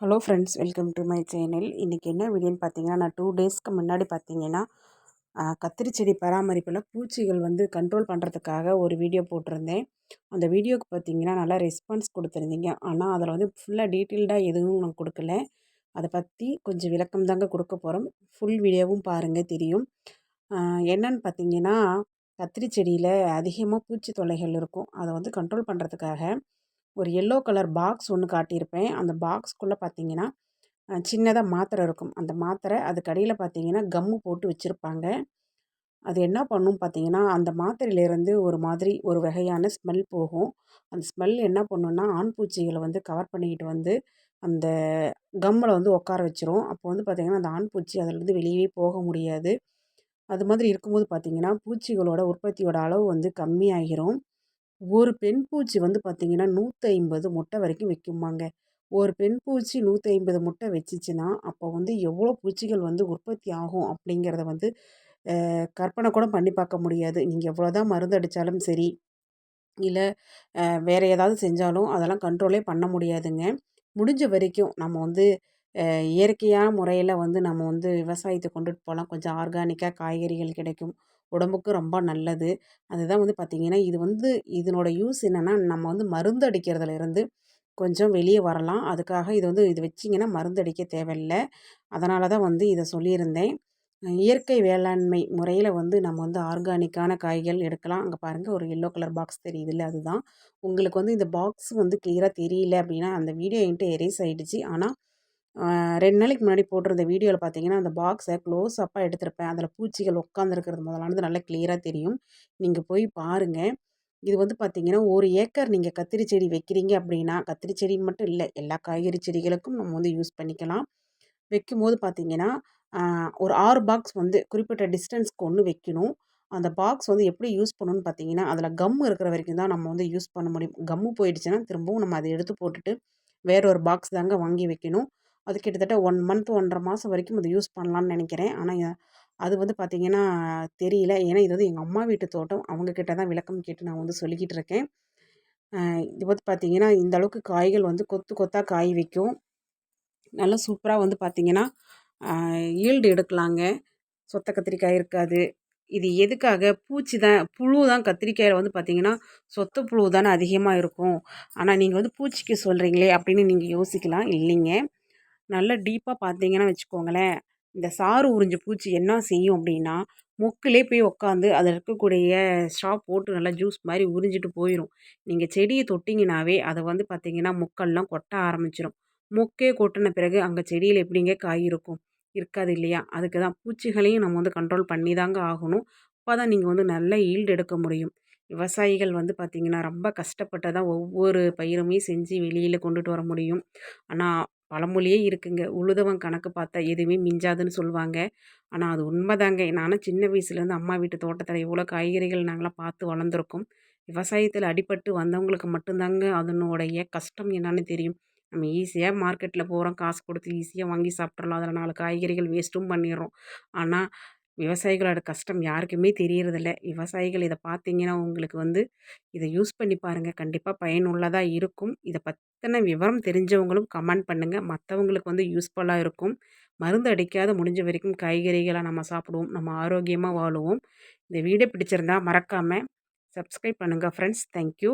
Hello friends welcome to my channel இன்றைக்கி என்ன வீடியோன்னு பார்த்தீங்கன்னா நான் டூ டேஸ்க்கு முன்னாடி பார்த்தீங்கன்னா கத்திரி செடி பராமரிப்பில் பூச்சிகள் வந்து கண்ட்ரோல் பண்ணுறதுக்காக ஒரு வீடியோ போட்டிருந்தேன். அந்த வீடியோக்கு பார்த்தீங்கன்னா நல்லா ரெஸ்பான்ஸ் கொடுத்துருந்தீங்க. ஆனால் அதில் வந்து ஃபுல்லாக டீட்டெயில்டாக எதுவும் நான் கொடுக்கல. அதை பற்றி கொஞ்சம் விளக்கம் தாங்க கொடுக்க போகிறோம் ஃபுல் வீடியோவும் பாருங்கள் தெரியும். என்னன்னு பார்த்தீங்கன்னா கத்திரி செடியில் அதிகமாக பூச்சி தொல்லைகள் இருக்கும். அதை வந்து கண்ட்ரோல் பண்ணுறதுக்காக ஒரு எல்லோ கலர் பாக்ஸ் ஒன்று காட்டியிருப்பேன். அந்த பாக்ஸ்க்குள்ளே பார்த்தீங்கன்னா சின்னதாக மாத்திரை இருக்கும். அந்த மாத்திரை அதுக்கு அடியில் பார்த்தீங்கன்னா கம்மு போட்டு வச்சுருப்பாங்க. அது என்ன பண்ணும் பார்த்தீங்கன்னா அந்த மாத்திரையிலேருந்து ஒரு மாதிரி ஒரு வகையான ஸ்மெல் போகும். அந்த ஸ்மெல் என்ன பண்ணுன்னா ஆண் பூச்சிகளை வந்து கவர் பண்ணிக்கிட்டு வந்து அந்த கம்மில் வந்து உட்கார வச்சிரும். அப்போ வந்து பார்த்திங்கன்னா அந்த ஆண் பூச்சி அதிலேருந்து வெளியவே போக முடியாது. அது மாதிரி இருக்கும்போது பார்த்திங்கன்னா பூச்சிகளோட உற்பத்தியோட அளவு வந்து கம்மியாகிரும். ஒரு பெண் பூச்சி வந்து பார்த்திங்கன்னா நூற்றி ஐம்பது முட்டை வரைக்கும் வைக்குமாங்க. ஒரு பெண் பூச்சி நூற்றி ஐம்பது முட்டை வச்சிச்சின்னா அப்போ வந்து எவ்வளோ பூச்சிகள் வந்து உற்பத்தி ஆகும் அப்படிங்கிறத வந்து கற்பனை கூட பண்ணி பார்க்க முடியாது. நீங்கள் எவ்வளோ தான் மருந்து அடித்தாலும் சரி இல்லை வேறு ஏதாவது செஞ்சாலும் அதெல்லாம் கண்ட்ரோலே பண்ண முடியாதுங்க. முடிஞ்ச வரைக்கும் நம்ம வந்து இயற்கையான முறையில் வந்து நம்ம வந்து விவசாயத்தை கொண்டுட்டு போகலாம். கொஞ்சம் ஆர்கானிக்காக காய்கறிகள் கிடைக்கும். உடம்புக்கு ரொம்ப நல்லது. அதுதான் வந்து பார்த்திங்கன்னா இது வந்து இதனோட யூஸ் என்னென்னா நம்ம வந்து மருந்து அடிக்கிறதுலேருந்து கொஞ்சம் வெளியே வரலாம். அதுக்காக இது வந்து இது வச்சிங்கன்னா மருந்து அடிக்க தேவையில்லை. அதனால தான் வந்து இதை சொல்லியிருந்தேன். இயற்கை வேளாண்மை முறையில் வந்து நம்ம வந்து ஆர்கானிக்கான காய்கள் எடுக்கலாம். அங்கே பாருங்கள் ஒரு எல்லோ கலர் பாக்ஸ் தெரியுதுல்ல அதுதான். உங்களுக்கு வந்து இந்த பாக்ஸ் வந்து கிளியராக தெரியல அப்படின்னா அந்த வீடியோ என்கிட்ட எரேஸ் ஆகிடுச்சு ஆனால் ரெண்டு நாளைக்கு முன்னாடி போட்டிருந்த வீடியோவில் பார்த்தீங்கன்னா அந்த பாக்ஸை க்ளோஸ் அப்பாக எடுத்திருப்பேன். அதில் பூச்சிகள் உட்காந்துருக்கிறது முதலானது நல்லா கிளியராக தெரியும். நீங்கள் போய் பாருங்கள் இது வந்து பார்த்திங்கன்னா ஒரு ஏக்கர் நீங்கள் கத்திரி செடி வைக்கிறீங்க அப்படின்னா கத்திரி செடி மட்டும் இல்லை எல்லா காய்கறி செடிகளுக்கும் நம்ம வந்து யூஸ் பண்ணிக்கலாம். வைக்கும்போது பார்த்திங்கன்னா ஒரு ஆறு பாக்ஸ் வந்து குறிப்பிட்ட டிஸ்டன்ஸ்க்கு ஒன்று வைக்கணும். அந்த பாக்ஸ் வந்து எப்படி யூஸ் பண்ணணும்னு பார்த்தீங்கன்னா அதில் கம் இருக்கிற வரைக்கும் தான் நம்ம வந்து யூஸ் பண்ண முடியும். கம்மு போயிடுச்சுன்னா திரும்பவும் நம்ம அதை எடுத்து போட்டுட்டு வேற ஒரு பாக்ஸ் தாங்க வாங்கி வைக்கணும். அது கிட்டத்தட்ட ஒன் மந்த் ஒன்றரை மாதம் வரைக்கும் அதை யூஸ் பண்ணலான்னு நினைக்கிறேன். ஆனால் அது வந்து பார்த்திங்கன்னா தெரியல. ஏன்னா இது வந்து எங்கள் அம்மா வீட்டு தோட்டம். அவங்கக்கிட்ட தான் விளக்கம் கேட்டு நான் வந்து சொல்லிக்கிட்டு இருக்கேன். இது வந்து பார்த்திங்கன்னா இந்த அளவுக்கு காய்கள் வந்து கொத்து கொத்தாக காய் வைக்கும் நல்லா சூப்பராக வந்து பார்த்திங்கன்னா ஈல்டு எடுக்கலாங்க. சொத்த கத்திரிக்காய் இருக்காது. இது எதுக்காக? பூச்சி தான் புழு தான் கத்திரிக்காயில் வந்து பார்த்திங்கன்னா சொத்த புழு தானே அதிகமாக இருக்கும். ஆனால் நீங்கள் வந்து பூச்சிக்கு சொல்கிறீங்களே அப்படின்னு நீங்கள் யோசிக்கலாம். இல்லைங்க. நல்லா டீப்பாக பார்த்தீங்கன்னா வச்சுக்கோங்களேன். இந்த சாறு உறிஞ்ச பூச்சி என்ன செய்யும் அப்படின்னா மொக்கிலே போய் உக்காந்து அதில் இருக்கக்கூடிய ஸ்டாப் போட்டு நல்லா ஜூஸ் மாதிரி உறிஞ்சிட்டு போயிடும் நீங்கள் செடியை தொட்டிங்கனாவே அதை வந்து பார்த்திங்கன்னா மொக்கெல்லாம் கொட்ட ஆரம்பிச்சிடும் மொக்கே கொட்டின பிறகு அங்கே செடியில் எப்படிங்க காய் இருக்கும்? இருக்காது இல்லையா? அதுக்கு தான் பூச்சிகளையும் நம்ம வந்து கண்ட்ரோல் பண்ணி தாங்க ஆகணும். அப்போ தான் நீங்கள் வந்து நல்ல ஈல்டு எடுக்க முடியும். விவசாயிகள் வந்து பார்த்திங்கன்னா ரொம்ப கஷ்டப்பட்டு தான் ஒவ்வொரு பயிருமே செஞ்சு வெளியில் கொண்டுட்டு வர முடியும். ஆனால் பழமொழியே இருக்குங்க. உழுதவன் கணக்கு பார்த்தா எதுவுமே மிஞ்சாதுன்னு சொல்லுவாங்க. ஆனால் அது உண்மைதாங்க. நானும் சின்ன வயசுலேருந்து அம்மா வீட்டு தோட்டத்தில் எவ்வளோ காய்கறிகள் நாங்களாம் பார்த்து வளர்ந்துருக்கோம். விவசாயத்தில் அடிபட்டு வந்தவங்களுக்கு மட்டும்தாங்க அதனுடைய கஷ்டம் என்னன்னு தெரியும். நம்ம ஈஸியாக மார்க்கெட்டில் போகிறோம் காசு கொடுத்து ஈஸியாக வாங்கி சாப்பிட்றலாம் அதில் நாலு காய்கறிகள் வேஸ்ட்டும் பண்ணிடுறோம். ஆனால் விவசாயிகளோட கஷ்டம் யாருக்குமே தெரியறதில்ல. விவசாயிகள் இதை பார்த்தீங்கன்னா உங்களுக்கு வந்து இதை யூஸ் பண்ணி பாருங்கள் கண்டிப்பாக பயனுள்ளதாக இருக்கும். இதை பற்றின விவரம் தெரிஞ்சவங்களும் கமெண்ட் பண்ணுங்கள் மற்றவங்களுக்கு வந்து யூஸ்ஃபுல்லாக இருக்கும். மருந்து அடிக்காத முடிஞ்ச வரைக்கும் காய்கறிகளை நம்ம சாப்பிடுவோம். நம்ம ஆரோக்கியமாக வாழுவோம். இந்த வீடியோ பிடிச்சிருந்தா மறக்காமல் சப்ஸ்கிரைப் பண்ணுங்கள் ஃப்ரெண்ட்ஸ் தேங்க்யூ